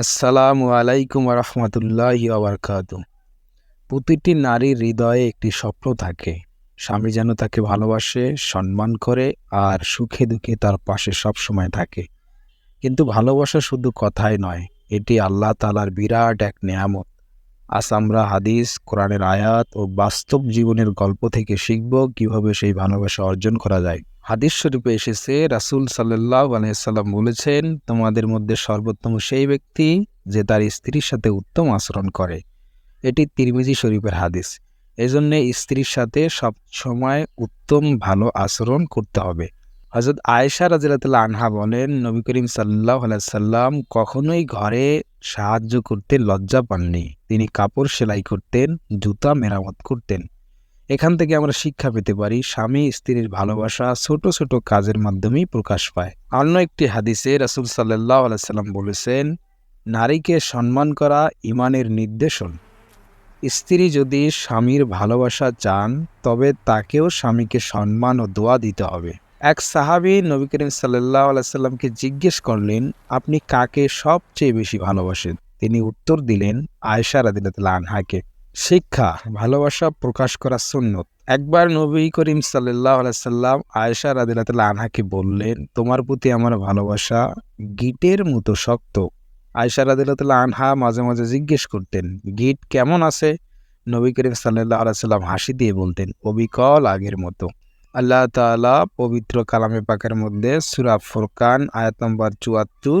আসসালামু আলাইকুম রহমতুল্লাহ আবরকাত প্রতিটি নারীর হৃদয়ে একটি স্বপ্ন থাকে। স্বামী যেন তাকে ভালোবাসে, সম্মান করে আর সুখে দুঃখে তার পাশে সব সময় থাকে। কিন্তু ভালোবাসা শুধু কথাই নয়, এটি আল্লাহ তালার বিরাট এক নেয়ামত। আজ আমরা হাদিস, কোরআনের আয়াত ও বাস্তব জীবনের গল্প থেকে শিখব কীভাবে সেই ভালোবাসা অর্জন করা যায়। হাদিস শরীফে এসেছে, রাসুল সাল্লাহ আলাইসাল্লাম বলেছেন, তোমাদের মধ্যে সর্বোত্তম সেই ব্যক্তি যে তার স্ত্রীর সাথে উত্তম আচরণ করে। এটি তিরমিজি শরীফের হাদিস। এজন্য স্ত্রীর সাথে সব সময় উত্তম ভালো আচরণ করতে হবে। হজরত আয়েশা রাজিরাতুল্লাহ আনহা বলেন, নবী করিম সাল্লাহ সাল্লাম কখনোই ঘরে সাহায্য করতে লজ্জা পাননি। তিনি কাপড় সেলাই করতেন, জুতা মেরামত করতেন। এখান থেকে আমরা শিক্ষা পেতে পারি। স্বামী, স্ত্রীর ভালোবাসা ছোট ছোট কাজের মাধ্যমেই প্রকাশ পায়। অন্য একটি হাদিসে রাসুল সাল্লাহ আলাইসাল্লাম বলেছেন, নারীকে সম্মান করা ইমানের নির্দেশন। স্ত্রী যদি স্বামীর ভালোবাসা চান, তবে তাকেও স্বামীকে সম্মান ও দোয়া দিতে হবে। এক সাহাবি নবী করিম সাল্লাহ আলাইসাল্লামকে জিজ্ঞেস করলেন, আপনি কাকে সবচেয়ে বেশি ভালোবাসেন? তিনি উত্তর দিলেন আয়সা রাদিল্লাহ আনহাকে। শিক্ষা, ভালোবাসা প্রকাশ করা সুন্নত। একবার নবী করিম সাল্লাহ আলাইসাল্লাম আয়েশা রাদিল্লাহ আনহাকে বললেন, তোমার প্রতি আমার ভালোবাসা গিটের মতো শক্ত। আয়েশা রাদিল্লাহ আনহা মাঝে মাঝে জিজ্ঞেস করতেন, গিট কেমন আছে? নবী করিম সাল্লাহ আলাইসাল্লাম হাসি দিয়ে বলতেন, অবিকল আগের মতো। আল্লাহ তালা পবিত্র কালামে পাকের মধ্যে সুরা ফুরকান, আয়াত নম্বর চুয়াত্তর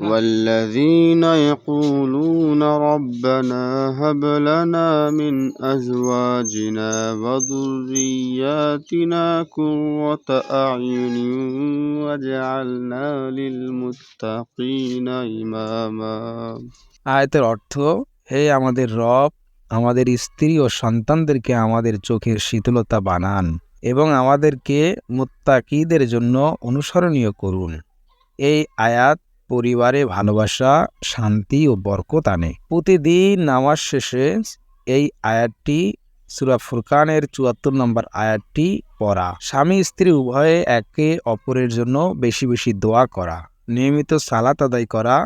والذين يقولون ربنا هب لنا من أزواجنا وذرياتنا قرة أعين واجعلنا للمتقين إماما আয়াতের অর্থ হে আমাদের রব আমাদের স্ত্রী ও সন্তানদেরকে আমাদের চোখের শীতলতা বানান এবং আমাদেরকে মুত্তাকিদের জন্য অনুসরণীয় করুন এই আয়াত পরিবারে ভালোবাসা, শান্তি ও বরকত আনে। প্রতিদিন নামাজ শেষে এই আয়াতটি, সুরা ফুরকানের চুয়াত্তর নম্বর আয়াতটি পড়া। স্বামী স্ত্রী উভয়ে একে অপরের জন্য বেশি বেশি দোয়া করা, নিয়মিত সালাত আদায় করা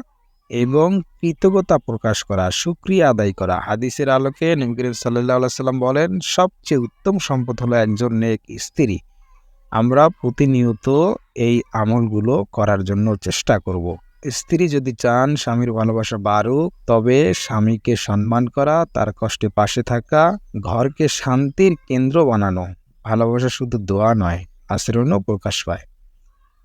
এবং কৃতজ্ঞতা প্রকাশ করা সুক্রিয়া আদায় করা। হাদিসের আলোকে নবী করিম সাল্লাহ সাল্লাম বলেন, সবচেয়ে উত্তম সম্পদ হলো একজন নেক স্ত্রী। আমরা প্রতিনিয়ত এই আমলগুলো করার জন্য চেষ্টা করব। স্ত্রী যদি চান স্বামীর ভালোবাসা বাড়ুক, তবে স্বামীকে সম্মান করা, তার কষ্টে পাশে থাকা, ঘরকে শান্তির কেন্দ্র বানানো। ভালোবাসা শুধু দোয়া নয়, আচরণও প্রকাশ পায়।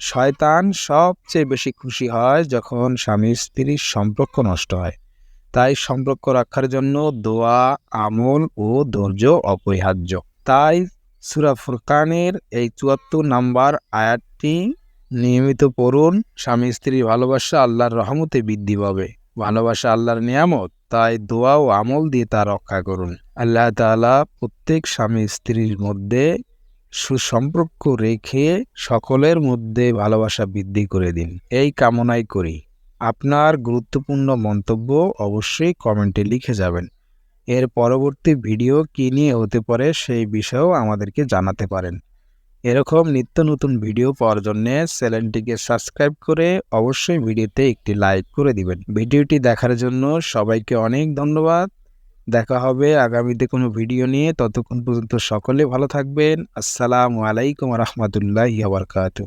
শয়তান সবচেয়ে বেশি খুশি হয় যখন স্বামী স্ত্রীর সম্পর্ক নষ্ট হয়। তাই সম্পর্ক রক্ষার জন্য দোয়া, আমল ও ধৈর্য অপরিহার্য। তাই সুরা ফুরকানের এই চুয়াত্তর নাম্বার আয়াতটি নিয়মিত পড়ুন, স্বামী স্ত্রীর ভালোবাসা আল্লাহর রহমতে বৃদ্ধি পাবে। ভালোবাসা আল্লাহর নিয়ামত, তাই দোয়া ও আমল দিয়ে তা রক্ষা করুন। আল্লাহ তালা প্রত্যেক স্বামী স্ত্রীর মধ্যে সুসম্পর্ক রেখে সকলের মধ্যে ভালোবাসা বৃদ্ধি করে দিন। এই কামনাই করি। আপনার গুরুত্বপূর্ণ মন্তব্য অবশ্যই কমেন্টে লিখে যাবেন। এর পরবর্তী ভিডিও কী নিয়ে হতে পারে সেই বিষয়েও আমাদেরকে জানাতে পারেন। এরকম নিত্য নতুন ভিডিও পাওয়ার জন্য চ্যানেলটিকে সাবস্ক্রাইব করে অবশ্যই ভিডিওতে একটি লাইক করে দিবেন। ভিডিওটি দেখার জন্য সবাইকে অনেক ধন্যবাদ। দেখা হবে আগামীতে কোনো ভিডিও নিয়ে। ততক্ষণ পর্যন্ত সকলে ভালো থাকবেন। আসসালামু আলাইকুম রহমতুল্লাহ বারকাতু